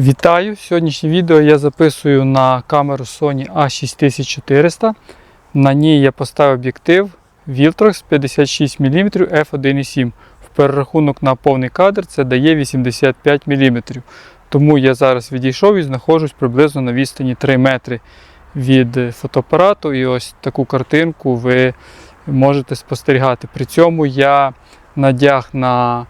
Вітаю! Сьогоднішнє відео я записую на камеру Sony A6400. На ній я поставив об'єктив Viltrox 56 мм f1.7. В перерахунок на повний кадр це дає 85 мм. Тому я зараз відійшов і знаходжусь приблизно на відстані 3 метри від фотоапарату. І ось таку картинку ви можете спостерігати. При цьому я надяг на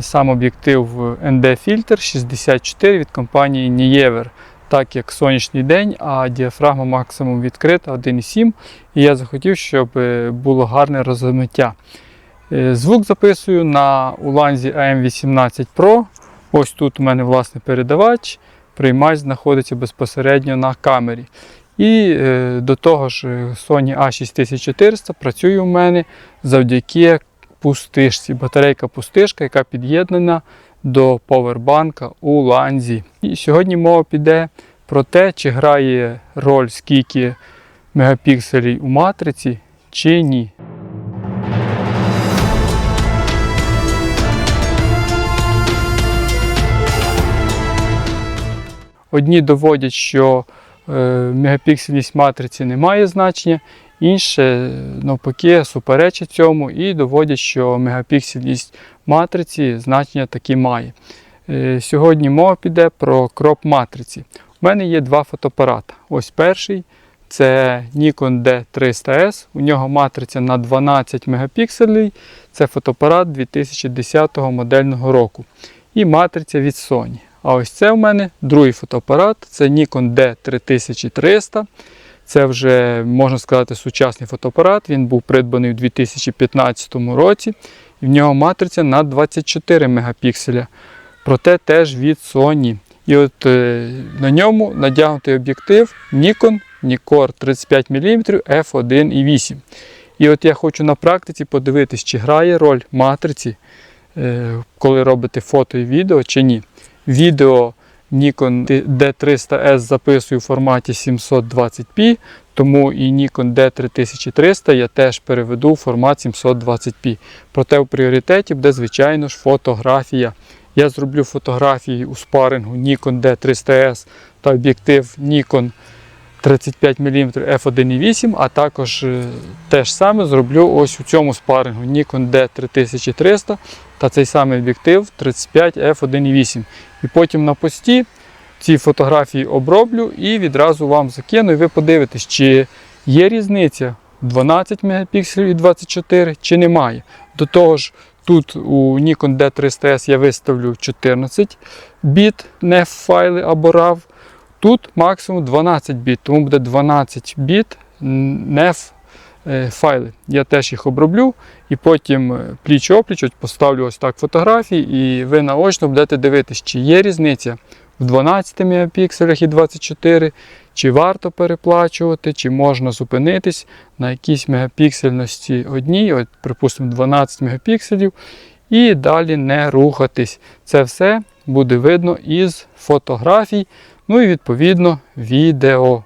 сам об'єктив ND Filter 64 від компанії Niever, так як сонячний день, а діафрагма максимум відкрита 1,7. І я захотів, щоб е, було гарне розмиття. Е, Звук записую на уланзі AM18 Pro. Ось тут у мене власне передавач. Приймач знаходиться безпосередньо на камері. І е, до того ж, е, Sony A6400 працює у мене завдяки пустишці, батарейка пустишка, яка під'єднана до повербанка у ланзі. І сьогодні мова піде про те, чи грає роль скільки мегапікселів у матриці, чи ні. Одні доводять, що е, мегапіксельність матриці не має значення, інші навпаки суперечать цьому і доводять, що мегапіксельність матриці значення таки має. Е, Сьогодні мова піде про кроп матриці. У мене є два фотоапарати. Ось перший це Nikon D300S. У нього матриця на 12 мегапікселей. Це фотоапарат 2010 модельного року. І матриця від Sony. А ось це у мене другий фотоапарат, це Nikon D3300. Це вже, можна сказати, сучасний фотоапарат. Він був придбаний у 2015 році. В нього матриця на 24 мегапікселя. Проте теж від Sony. І от е, на ньому надягнутий об'єктив Nikon Nikkor 35 мм f1.8. І от я хочу на практиці подивитись, чи грає роль матриці, е, коли робите фото і відео, чи ні. Відео Nikon D300S записую в форматі 720p, тому і Nikon D3300 я теж переведу в формат 720p. Проте в пріоритеті буде, звичайно ж, фотографія. Я зроблю фотографії у спарингу Nikon D300S та об'єктив Nikon 35 мм f1.8, а також е, те ж саме зроблю ось у цьому спарингу Nikon D3300 та цей самий об'єктив 35 f1.8. І потім на пості ці фотографії оброблю і відразу вам закину, і ви подивитесь, чи є різниця 12 мегапікселів і 24 чи немає. До того ж, тут у Nikon D300S я виставлю 14 біт NEF файли або RAW. Тут максимум 12 біт, тому буде 12 біт NEF файли. Я теж їх оброблю і потім пліч опліч поставлю ось так фотографії, і ви наочно будете дивитися, чи є різниця в 12 мегапікселях і 24, чи варто переплачувати, чи можна зупинитись на якійсь мегапіксельності одній, от, припустимо, 12 мегапікселів, і далі не рухатись. Це все буде видно із фотографій, ну і відповідно відео.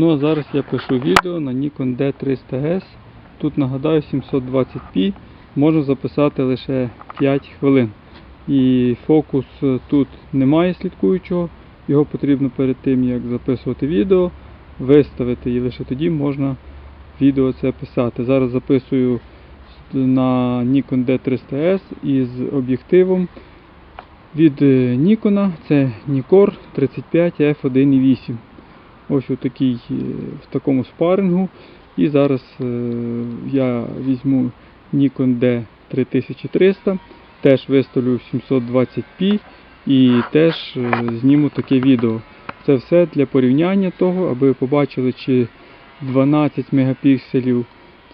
Ну а зараз я пишу відео на Nikon D300S. Тут нагадаю 720p можу записати лише 5 хвилин. І фокус е, тут немає слідкуючого, його потрібно перед тим як записувати відео, виставити і лише тоді можна відео це писати. Зараз записую на Nikon D300S із об'єктивом від е, Nikon, це Nikkor 35 f1.8. Ось в такому спарингу. І зараз е, я візьму Nikon D3300, теж виставлю 720p і теж е, зніму таке відео. Це все для порівняння того, аби ви побачили, чи 12 мегапікселів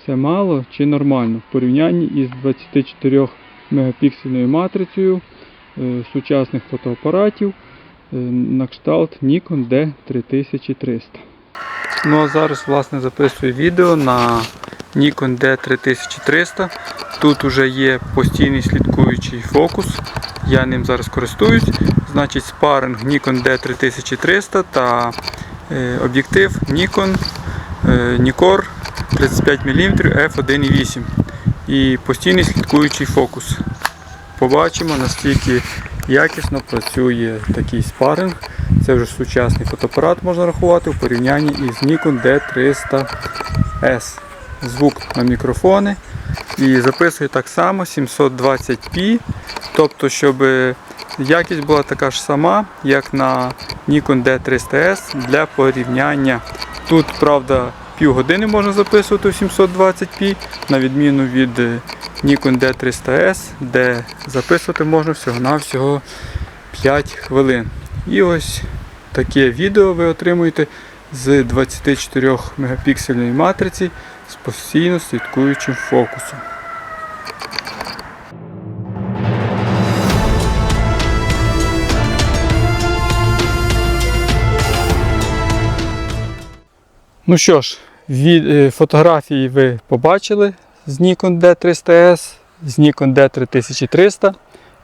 це мало чи нормально в порівнянні із 24 мегапіксельною матрицею е, сучасних фотоапаратів е, на кшталт Nikon D3300. Ну а зараз власне записую відео на Nikon D3300. Тут вже є постійний слідкуючий фокус. Я ним зараз користуюсь. Значить, спаринг Nikon D3300 та е, об'єктив Nikon е, Nikkor 35 мм f1.8 і постійний слідкуючий фокус. Побачимо, наскільки якісно працює такий спаринг. Це вже сучасний фотоапарат можна рахувати в порівнянні із Nikon D300S. Звук на мікрофони. І записую так само 720p. Тобто, щоб якість була така ж сама, як на Nikon D300S для порівняння. Тут, правда, півгодини можна записувати в 720p, на відміну від Nikon D300S, де записувати можна всього-навсього 5 хвилин. І ось таке відео ви отримуєте з 24 мегапіксельної матриці з постійно слідкуючим фокусом. Ну що ж, е, фотографії ви побачили з Nikon D300S, з Nikon D3300.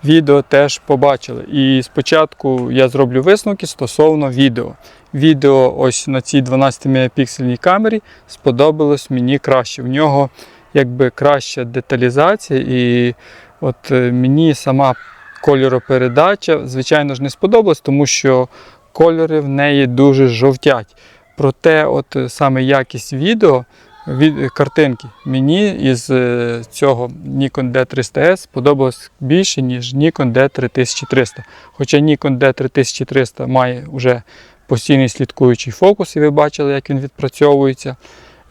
Відео теж побачили. І спочатку я зроблю висновки стосовно відео. Відео ось на цій 12 мегапіксельній камері сподобалось мені краще. В нього якби краща деталізація, і от е, мені сама кольоропередача, звичайно ж, не сподобалась, тому що кольори в неї дуже жовтять. Проте, от е, саме якість відео від е, картинки мені із е, цього Nikon D300S сподобалось більше, ніж Nikon D3300. Хоча Nikon D3300 має вже постійний слідкуючий фокус, і ви бачили, як він відпрацьовується.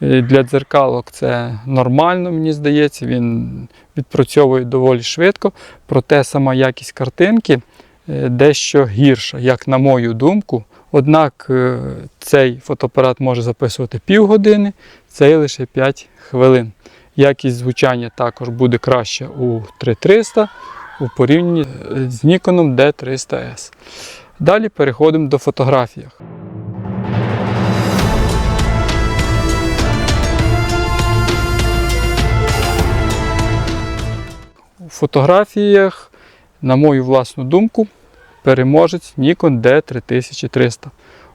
Для дзеркалок це нормально, мені здається, він відпрацьовує доволі швидко, проте сама якість картинки дещо гірша, як на мою думку. Однак е, цей фотоапарат може записувати півгодини, цей лише 5 хвилин. Якість звучання також буде краще у 3300 у порівнянні е, з Nikon D300S. Далі переходимо до фотографіях. У фотографіях, на мою власну думку, переможець Nikon D3300.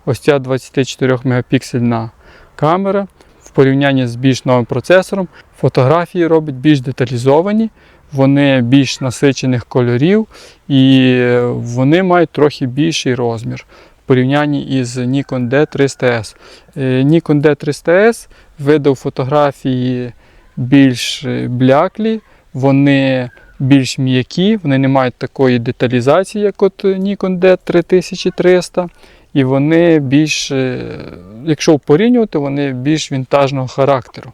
Ось ця 24 мегапіксельна камера в порівнянні з більш новим процесором. Фотографії робить більш деталізовані, вони більш насичених кольорів і вони мають трохи більший розмір в порівнянні із Nikon D300S. Е, Nikon D300S видав фотографії більш бляклі, вони більш м'які, вони не мають такої деталізації, як от Nikon D3300. І вони більш, е, якщо порівнювати, вони більш вінтажного характеру.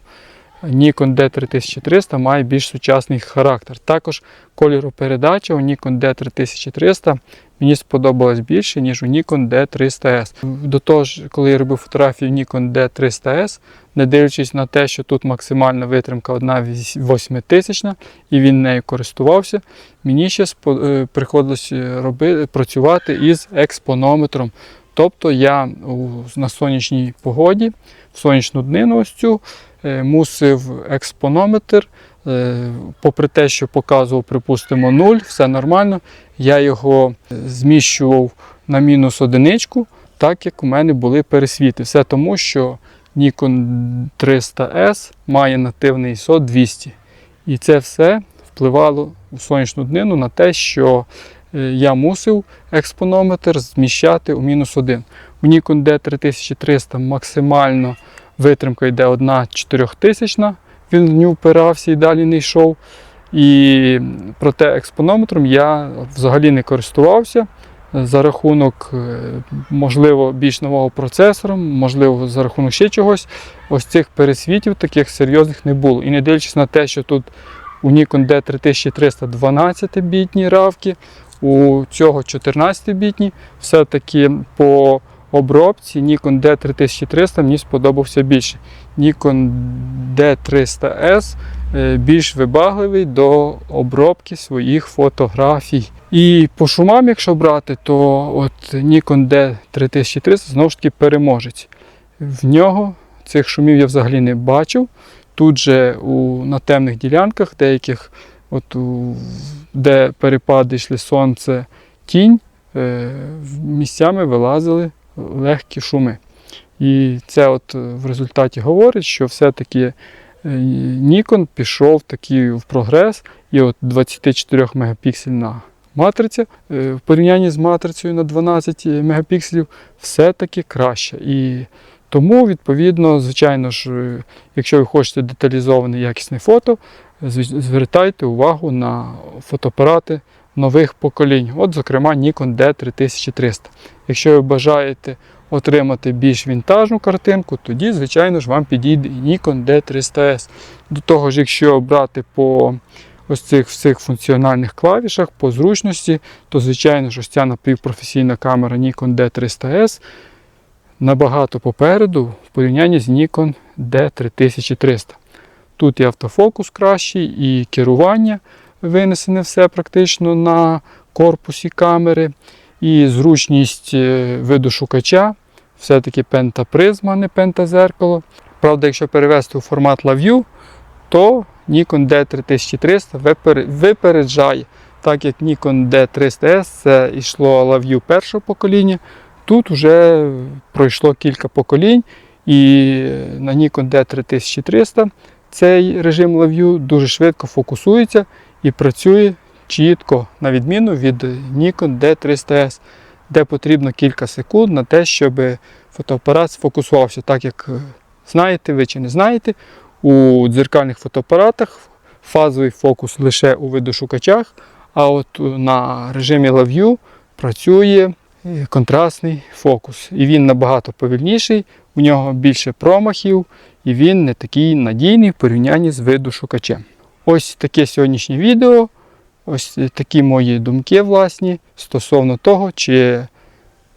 Nikon D3300 має більш сучасний характер. Також кольоропередача у Nikon D3300 мені сподобалась більше, ніж у Nikon D300S. До того ж, коли я робив фотографію Nikon D300S, не дивлячись на те, що тут максимальна витримка 1 тисячна, і він нею користувався, мені ще е, приходилось робити, працювати із експонометром. Тобто я на сонячній погоді, в сонячну днину ось цю, е, мусив експонометр, е, попри те, що показував, припустимо, 0, все нормально, я його зміщував на мінус одиничку, так як у мене були пересвіти. Все тому, що Nikon 300S має нативний ISO 200. І це все впливало у сонячну днину на те, що е, я мусив експонометр зміщати у мінус 1. У Nikon D3300 максимально витримка йде 1 4000, він в нього впирався і далі не йшов. І проте експонометром я взагалі не користувався за рахунок, е, можливо, більш нового процесора, можливо, за рахунок ще чогось. Ось цих пересвітів таких серйозних не було. І не дивлячись на те, що тут у Nikon D3300 12-бітні равки, у цього 14-бітні, все-таки по обробці Nikon D3300 мені сподобався більше. Nikon D300S е, більш вибагливий до обробки своїх фотографій. І по шумам, якщо брати, то от Nikon D3300 знову ж таки переможець. В нього цих шумів я взагалі не бачив. Тут же у, на темних ділянках, деяких, от у, де перепади йшли сонце, тінь, е, місцями вилазили легкі шуми. І це от в результаті говорить, що все-таки е, Nikon пішов такий в прогрес, і от 24 мегапіксельна матриця е, в порівнянні з матрицею на 12 мегапікселів все-таки краще. І тому, відповідно, звичайно ж, е, якщо ви хочете деталізоване якісне фото, звертайте увагу на фотоапарати нових поколінь. От, зокрема, Nikon D3300. Якщо ви бажаєте отримати більш вінтажну картинку, тоді, звичайно ж, вам підійде Nikon D300S. До того ж, якщо брати по ось цих всіх функціональних клавішах, по зручності, то, звичайно ж, ось ця напівпрофесійна камера Nikon D300S набагато попереду в порівнянні з Nikon D3300. Тут і автофокус кращий, і керування винесене все практично на корпусі камери, і зручність е, виду шукача. Все-таки пентапризма, а не пентазеркало. Правда, якщо перевести у формат LaView, то Nikon D3300 випереджає. Так як Nikon D300S це йшло LaView першого покоління, тут вже пройшло кілька поколінь, і на Nikon D3300 цей режим LaView дуже швидко фокусується і працює чітко, на відміну від Nikon D300S, де потрібно кілька секунд на те, щоб фотоапарат сфокусувався. Так як е, знаєте ви чи не знаєте, у дзеркальних фотоапаратах фазовий фокус лише у видошукачах, а от е, на режимі LaView працює е, контрастний фокус. І він набагато повільніший, у нього більше промахів, і він не такий надійний в порівнянні з видошукачем. Ось таке сьогоднішнє відео. Ось такі мої думки власні стосовно того, чи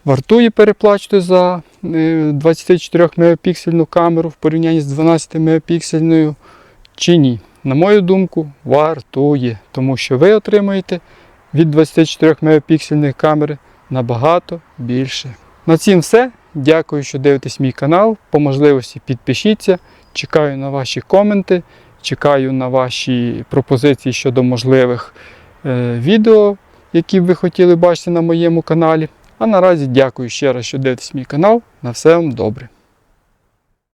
вартує переплачувати за е, 24 мегапіксельну камеру в порівнянні з 12 мегапіксельною, чи ні. На мою думку, вартує, тому що ви отримаєте від 24 мегапіксельної камери набагато більше. На цім все. Дякую, що дивитесь мій канал. По можливості підпишіться. Чекаю на ваші коменти, чекаю на ваші пропозиції щодо можливих е, відео, які б ви хотіли бачити на моєму каналі. А наразі дякую ще раз, що дивитесь мій канал. На все вам добре.